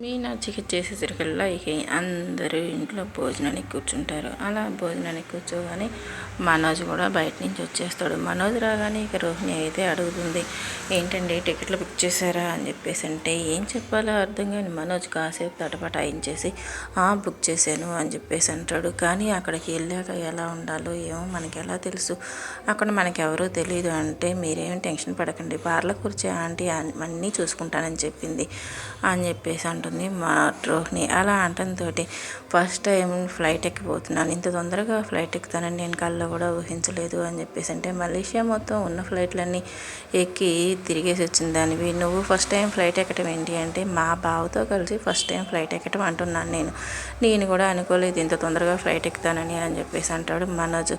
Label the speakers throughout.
Speaker 1: మీనాక్షికి చేసేసరికల్లా ఇక అందరూ ఇంట్లో భోజనానికి కూర్చుంటారు. అలా భోజనానికి కూర్చోగానే మనోజ్ కూడా బయట నుంచి వచ్చేస్తాడు. మనోజ్ రాగానే ఇక రోహిణి అయితే అడుగుతుంది ఏంటండి టికెట్లు బుక్ చేశారా? అని చెప్పేసి అంటే ఏం చెప్పాలో అర్థం కాని మనోజ్ కాసేపు తటపటాయించేసి ఆ బుక్ చేశాను అని చెప్పేసి అంటాడు. కానీ అక్కడికి వెళ్ళాక ఎలా ఉండాలో ఏమో మనకి ఎలా తెలుసు. అక్కడ మనకి ఎవరో తెలియదు అంటే మీరేం టెన్షన్ పడకండి పార్లర్ కూర్చే ఆంటీ అన్నీ చూసుకుంటానని చెప్పింది అని చెప్పేసి అంటారు అంటుంది మా రోహిణి అలా అంటంతో ఫస్ట్ టైం ఫ్లైట్ ఎక్కిపోతున్నాను. ఇంత తొందరగా ఫ్లైట్ ఎక్కుతానని నేను కళ్ళలో కూడా ఊహించలేదు అని చెప్పేసి అంటే మలేషియా మొత్తం ఉన్న ఫ్లైట్లన్నీ ఎక్కి తిరిగేసి వచ్చిన దానివి. నువ్వు ఫస్ట్ టైం ఫ్లైట్ ఎక్కడం ఏంటి? అంటే మా బావతో కలిసి ఫస్ట్ టైం ఫ్లైట్ ఎక్కడం అంటున్నాను నేను. నేను కూడా అనుకోలేదు ఇంత తొందరగా ఫ్లైట్ ఎక్కుతానని అని చెప్పేసి అంటాడు మనోజ్.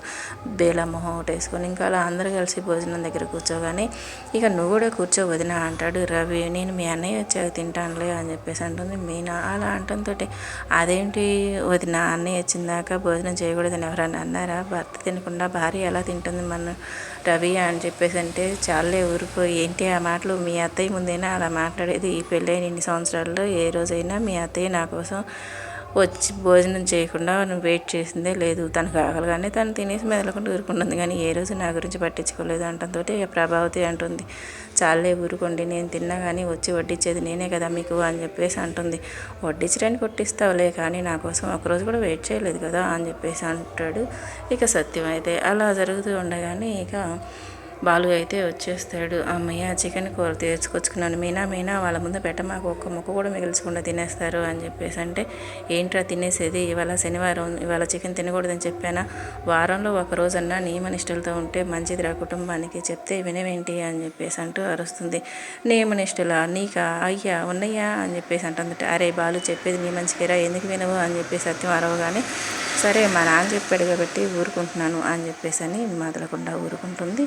Speaker 1: బేలా మొహం వేసుకొని ఇంకా అలా అందరూ కలిసి భోజనం దగ్గర కూర్చోగానే ఇక నువ్వు కూడా కూర్చో వదిన అంటాడు రవి. నేను మీ అన్నయ్య వచ్చాక తింటానులే అని చెప్పేసి ఉంటుంది. మీ అలా అంటంతో అదేంటి వదిన అన్నయ్య వచ్చిందాక భోజనం చేయకూడదని ఎవరైనా అన్నారా? భర్త తినకుండా భార్య ఎలా తింటుంది మన రవి అని చెప్పేసి అంటే చాలే ఊరిపోయి ఏంటి ఆ మాటలు? మీ అత్తయ్య ముందైనా అలా మాట్లాడేది ఈ పెళ్ళైన ఇన్ని సంవత్సరాల్లో ఏ రోజైనా మీ అత్తయ్య నా కోసం వచ్చి భోజనం చేయకుండా వెయిట్ చేసిందే లేదు. తనకు ఆకలిగానే తను తినేసి మెదలకుండా ఊరుకుంటుంది. కానీ ఏ రోజు నా గురించి పట్టించుకోలేదు అంటంతో ప్రభావతి అంటుంది. చాలే ఊరుకోండి నేను తిన్నా కానీ వచ్చి వడ్డించేది నేనే కదా మీకు అని చెప్పేసి అంటుంది. వడ్డించడానికి కొట్టిస్తావులే కానీ నా కోసం ఒకరోజు కూడా వెయిట్ చేయలేదు కదా అని చెప్పేసి అంటాడు. ఇక సత్యం అయితే అలా జరుగుతూ ఉండగానే ఇక బాలు అయితే వచ్చేస్తాడు. అమ్మయ్య చికెన్ కూర తెచ్చుకొచ్చుకున్నాను మీనా మీనా వాళ్ళ ముందు పెట్ట మాకు ఒక్క ముక్క కూడా మిగిల్చకుండా తినేస్తారు అని చెప్పేసి. అంటే ఏంట్రా తినేసేది? ఇవాళ శనివారం ఇవాళ చికెన్ తినకూడదని చెప్పానా? వారంలో ఒక రోజన్నా నియమనిష్టలతో ఉంటే మంచిదిరా కుటుంబానికి. చెప్తే వినవేంటి అని చెప్పేసి అంటూ అరుస్తుంది. నియమనిష్టలా? నీకా? అయ్యా ఉన్నయ్యా అని చెప్పేసి అంటుందట అరే బాలు చెప్పేది నీ మంచికిరా? ఎందుకు వినవు అని చెప్పి సత్యం అరవగానే సరే మా నాన్న చెప్పాడు కాబట్టి ఊరుకుంటున్నాను అని చెప్పేసి అని మాదలకుండా ఊరుకుంటుంది.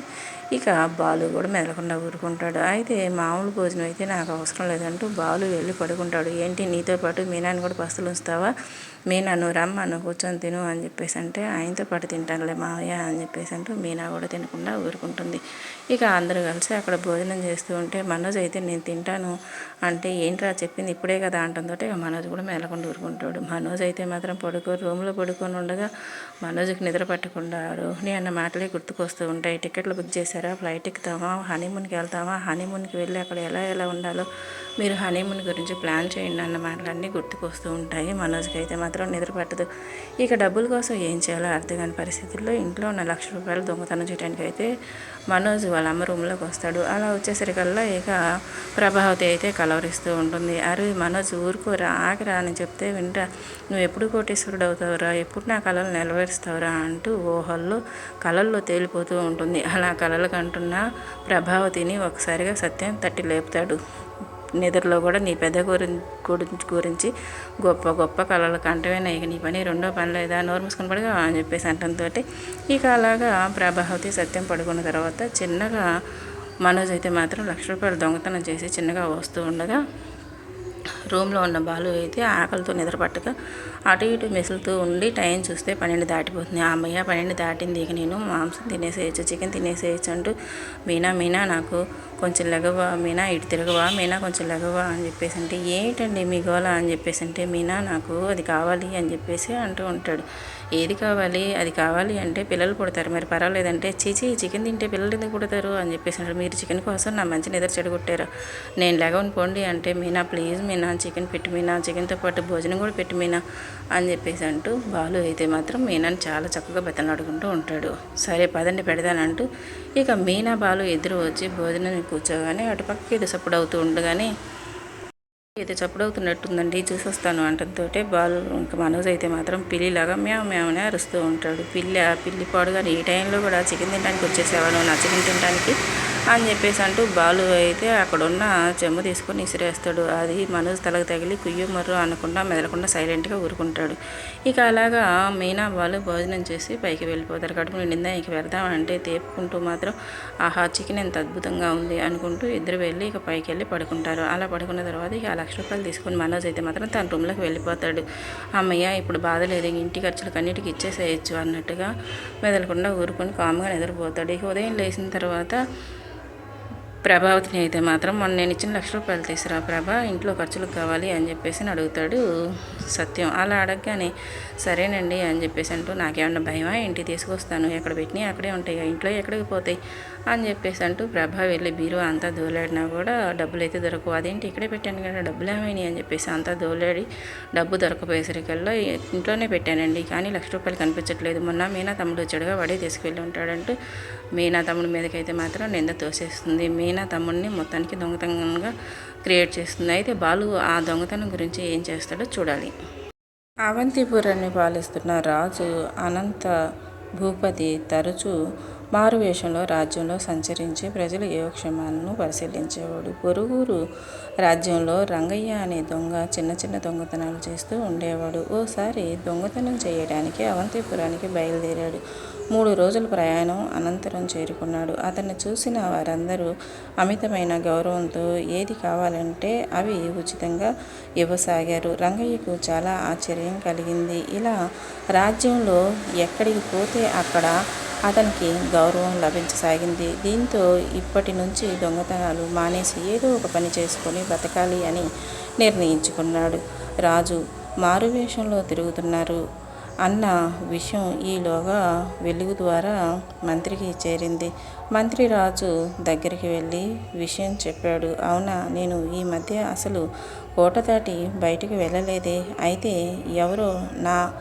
Speaker 1: ఇక బాలు కూడా మెదలకుండా ఊరుకుంటాడు. అయితే మామూలు భోజనం అయితే నాకు అవసరం లేదంటూ బాలు వెళ్ళి పడుకుంటాడు. ఏంటి నీతో పాటు మీనాన్ని కూడా పస్తులు ఉంచుతావా? మీనా నువ్వు రమ్మ నువ్వు కూర్చొని తిను అని చెప్పేసి అంటే ఆయనతో పాటు తింటానులే మావయ్య అని చెప్పేసి అంటూ మీనా కూడా తినకుండా ఊరుకుంటుంది. ఇక అందరూ కలిసి అక్కడ భోజనం చేస్తూ ఉంటే మనోజ్ అయితే నేను తింటాను అంటే ఏంట్రా చెప్పింది ఇప్పుడే కదా అంటుందో ఇక మనోజ్ కూడా మెలకుండా ఊరుకుంటాడు. మనోజ్ అయితే మాత్రం పడుకో రూమ్లో పడుకొని ఉండగా మనోజ్కి నిద్ర పట్టకుండా రోహిణి అన్న మాటలే గుర్తుకొస్తూ ఉంటాయి. టికెట్లు బుక్ చేశారా? ఫ్లైట్ ఎక్కుతామా? హనీమూన్కి వెళ్తామా? హనీమూన్కి వెళ్ళి అక్కడ ఎలా ఎలా ఉండాలో మీరు హనీమూన్ గురించి ప్లాన్ చేయండి అన్న మాటలన్నీ గుర్తుకొస్తూ ఉంటాయి. మనోజ్కి అయితే మాత్రం నిద్ర పట్టదు ఇక డబ్బుల కోసం ఏం చేయాలో అర్థం కాని పరిస్థితుల్లో ఇంట్లో ఉన్న లక్ష రూపాయలు దొంగతనం చేయడానికి అయితే మనోజ్ వాళ్ళ అమ్మ రూమ్లోకి వస్తాడు. అలా వచ్చేసరికల్లా ఇక ప్రభావతి అయితే కలవరిస్తూ ఉంటుంది. అరే మనోజ్ ఊరుకోరా ఆగిరా అని చెప్తే వింటా. నువ్వు ఎప్పుడు కోటేశ్వరుడు అవుతావురా? ఎప్పుడు నా కళలు నెలవేరుస్తావురా అంటూ ఊహల్లో కళల్లో తేలిపోతూ ఉంటుంది. అలా కళలు కంటున్న ప్రభావతిని ఒకసారిగా సత్యం తట్టి లేపుతాడు. నిద్రలో కూడా నీ పెద్ద గురించి గురించి గొప్ప గొప్ప కళలు కంటవేనా ఇక నీ పని. రెండో పని లేదా నోరు మూసుకుని పడుగా అని చెప్పేసి అంటంతో ఇక అలాగా ప్రభావతి సత్యం పడుకున్న తర్వాత చిన్నగా మనోజ్ అయితే మాత్రం లక్ష రూపాయలు దొంగతనం చేసి చిన్నగా వస్తూ ఉండగా రూమ్లో ఉన్న బాలు అయితే ఆకలితో నిద్రపట్టక అటు ఇటు మెసులుతూ ఉండి టైం చూస్తే పన్నెండు దాటిపోతుంది. ఆ అమ్మయ్య పన్నెండు దాటింది. ఇక నేను మాంసం తినేసేయచ్చు చికెన్ తినేసేయచ్చు అంటూ మీనా మీనా నాకు కొంచెం లెగవా మీనా ఇటు తిరగవా మీనా కొంచెం లెగవా అని చెప్పేసి అంటే ఏంటండి మీ గోళ అని చెప్పేసి అంటే మీనా నాకు అది కావాలి అని చెప్పేసి అంటూ ఉంటాడు. ఏది కావాలి? అది కావాలి అంటే పిల్లలు పుడతారు. మరి పర్వాలేదంటే చీచి చికెన్ తింటే పిల్లలు ఎందుకు పుడతారు అని చెప్పేసి అంటారు మీరు చికెన్ కోసం నా మంచి నిద్ర చెడగొట్టారు. నేను లెగవని పోండి అంటే మీనా ప్లీజ్ మీనా చికెన్ పెట్టి మీనా చికెన్తో పాటు భోజనం కూడా పెట్టి మీనా అని చెప్పేసి అంటూ బాలు అయితే మాత్రం మీనాని చాలా చక్కగా బతనాడుకుంటూ ఉంటాడు. సరే పదండి పెడదానంటూ ఇక మీనా బాలు ఎదురు వచ్చి భోజనం కూర్చోగానే అటుపక్కకి ఇది సప్పుడు అవుతూ ఉండగానే అయితే చప్పుడవుతున్నట్టుందండి చూసి వస్తాను అంటంతో బాలు ఇంకా మనోజ్ అయితే మాత్రం పిల్లిలాగా మేము మేమనే అరుస్తూ ఉంటాడు. పిల్లి ఆ పిల్లి పాడుగా ఈ టైంలో కూడా చికెన్ తినడానికి వచ్చేసేవాడు నా చికెన్ తినడానికి అని చెప్పేసి అంటూ బాలు అయితే అక్కడున్న చెమ్మ తీసుకొని ఇసిరేస్తాడు. అది మనోజ్ తలకు తగిలి కుయ్యు మర్రు అనకుండా మెదలకుండా సైలెంట్గా ఊరుకుంటాడు. ఇక అలాగా మీనా వాళ్ళు భోజనం చేసి పైకి వెళ్ళిపోతారు. కడుపు నిండిందా ఇక వెళ్దామంటే తేపుకుంటూ మాత్రం ఆహా చికెన్ ఎంత అద్భుతంగా ఉంది అనుకుంటూ ఇద్దరు వెళ్ళి ఇక పైకి వెళ్ళి పడుకుంటారు. అలా పడుకున్న తర్వాత ఇక లక్ష రూపాయలు తీసుకుని మనోజ్ అయితే మాత్రం తన రూమ్లోకి వెళ్ళిపోతాడు. అమ్మయ్య ఇప్పుడు బాధ లేదు. ఇంటి ఖర్చులకు అన్నిటికి ఇచ్చేసేయచ్చు అన్నట్టుగా మెదలకుండా ఊరుకొని కామ్గా నిద్రపోతాడు. ఇక ఉదయం లేచిన తర్వాత ప్రభావతిని అయితే మాత్రం మొన్న నేను ఇచ్చిన లక్ష రూపాయలు తీసుకురా ప్రభా ఇంట్లో ఖర్చులకు కావాలి అని చెప్పేసి అడుగుతాడు. సత్యం. అలా అడగగానే సరేనండి అని చెప్పేసి అంటూ నాకేమన్నా భయమా? ఇంటికి తీసుకొస్తాను. ఎక్కడ పెట్టినా అక్కడే ఉంటాయి. ఇంట్లో ఎక్కడికి పోతాయి? అని చెప్పేసి అంటూ ప్రభ వెళ్ళి బీరు అంతా దోలాడినా కూడా డబ్బులు అయితే దొరకవు. అదేంటి? ఇక్కడే పెట్టాను కదా డబ్బులు ఏమైనాయి? అని చెప్పేసి అంతా దోలాడి డబ్బు దొరకపోయేసరికల్లా ఇంట్లోనే పెట్టానండి. కానీ లక్ష రూపాయలు కనిపించట్లేదు. మొన్న మీనా తమ్ముడు వచ్చాడుగా వాడే తీసుకెళ్ళి ఉంటాడంటూ మీనా తమ్ముడి మీదకైతే మాత్రం నింద తోసేస్తుంది. మీనా తమ్ముడిని మొత్తానికి దొంగతనంగా క్రియేట్ చేస్తుంది. అయితే బాలు ఆ దొంగతనం గురించి ఏం చేస్తాడో చూడాలి. అవంతిపురాన్ని పాలిస్తున్న రాజు అనంత భూపతి తరచూ మారు వేషంలో రాజ్యంలో సంచరించి ప్రజల యోగక్షేమాలను పరిశీలించేవాడు. పొరుగురు రాజ్యంలో రంగయ్య అనే దొంగ చిన్న చిన్న దొంగతనాలు చేస్తూ ఉండేవాడు. ఓసారి దొంగతనం చేయడానికి అవంతిపురానికి బయలుదేరాడు. మూడు రోజుల ప్రయాణం అనంతరం చేరుకున్నాడు. అతన్ని చూసిన వారందరూ అమితమైన గౌరవంతో ఏది కావాలంటే అవి ఉచితంగా ఇవ్వసాగారు. రంగయ్యకు చాలా ఆశ్చర్యం కలిగింది. ఇలా రాజ్యంలో ఎక్కడికి పోతే అక్కడ అతనికి గౌరవం లభించసాగింది. దీంతో ఇప్పటి నుంచి దొంగతనాలు మానేసి ఏదో ఒక పని చేసుకొని బతకాలి అని నిర్ణయించుకున్నాడు. రాజు మారువేషంలో తిరుగుతున్నారు. అన్న విషయం ఈలోగా వెలుగు ద్వారా మంత్రికి చేరింది. మంత్రి రాజు దగ్గరికి వెళ్ళి విషయం చెప్పాడు. అవునా నేను ఈ మధ్య అసలు కోట దాటి బయటికి వెళ్ళలేదే. అయితే ఎవరో నా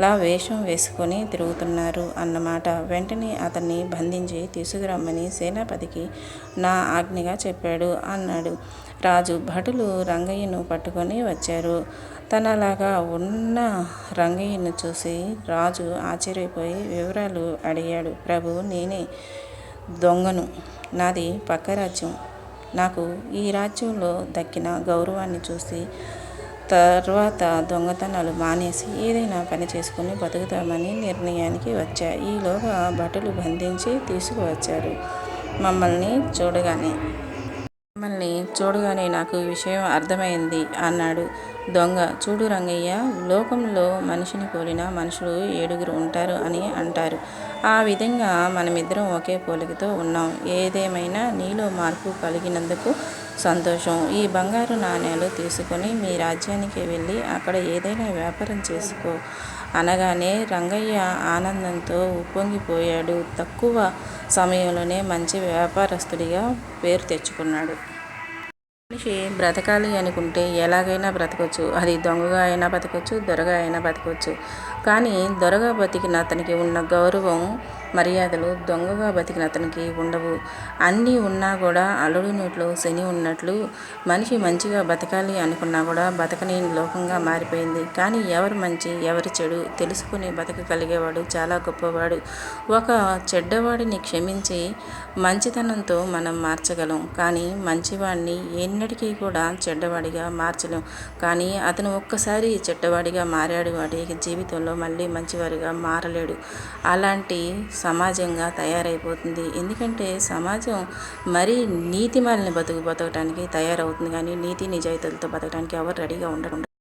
Speaker 1: లా వేషం వేసుకొని తిరుగుతున్నారు అన్నమాట. వెంటనే అతన్ని బంధించి తీసుకురమ్మని సేనాపతికి నా ఆజ్ఞగా చెప్పాడు అన్నాడు. రాజు భటులు రంగయ్యను పట్టుకొని వచ్చారు. తనలాగా ఉన్న రంగయ్యను చూసి రాజు ఆశ్చర్యపోయి వివరాలు అడిగాడు. ప్రభు నేనే దొంగను. నాది పక్క రాజ్యం. నాకు ఈ రాజ్యంలో దక్కిన గౌరవాన్ని చూసి తర్వాత దొంగతనాలు మానేసి ఏదైనా పని చేసుకుని బతుకుతామని నిర్ణయానికి వచ్చా ఈలోగా భటులు బంధించి తీసుకువచ్చారు. మమ్మల్ని చూడగానే మమ్మల్ని చూడగానే నాకు విషయం అర్థమైంది అన్నాడు దొంగ. చూడు రంగయ్య లోకంలో మనిషిని పోలిన మనుషులు ఏడుగురు ఉంటారు అని అంటారు. ఆ విధంగా మనమిద్దరం ఒకే పోలికతో ఉన్నాం. ఏదేమైనా నీలో మార్పు కలిగినందుకు సంతోషం. ఈ బంగారు నాణేలు తీసుకొని మీ రాజ్యానికి వెళ్ళి అక్కడ ఏదైనా వ్యాపారం చేసుకో. అనగానే రంగయ్య ఆనందంతో ఉప్పొంగిపోయాడు. తక్కువ సమయంలోనే మంచి వ్యాపారస్తుడిగా పేరు తెచ్చుకున్నాడు. మనిషి బ్రతకాలి అనుకుంటే ఎలాగైనా బ్రతకొచ్చు. అది దొంగగా అయినా బతకొచ్చు దొరగా అయినా బతకొచ్చు. కానీ దొరగా బతికిన అతనికి ఉన్న గౌరవం మర్యాదలు దొంగగా బతికిన అతనికి ఉండవు. అన్నీ ఉన్నా కూడా అల్లుడి నోట్లో శని ఉన్నట్లు మనిషి మంచిగా బతకాలి అనుకున్నా కూడా బతకని లోకంగా మారిపోయింది. కానీ ఎవరు మంచి ఎవరి చెడు తెలుసుకుని బతకగలిగేవాడు చాలా గొప్పవాడు. ఒక చెడ్డవాడిని క్షమించి మంచితనంతో మనం మార్చగలం. కానీ మంచివాడిని ఎన్నటికీ కూడా చెడ్డవాడిగా మార్చలేం. కానీ అతను ఒక్కసారి చెడ్డవాడిగా మారాడు వాడి జీవితంలో మళ్ళీ మంచివాడిగా మారలేడు. అలాంటి సమాజంగా తయారైపోతుంది. ఎందుకంటే సమాజం మరీ నీతిమాలని బతుకు బతకడానికి తయారవుతుంది. కానీ నీతి నిజాయితీలతో బతకడానికి ఎవరు రెడీగా ఉండరు.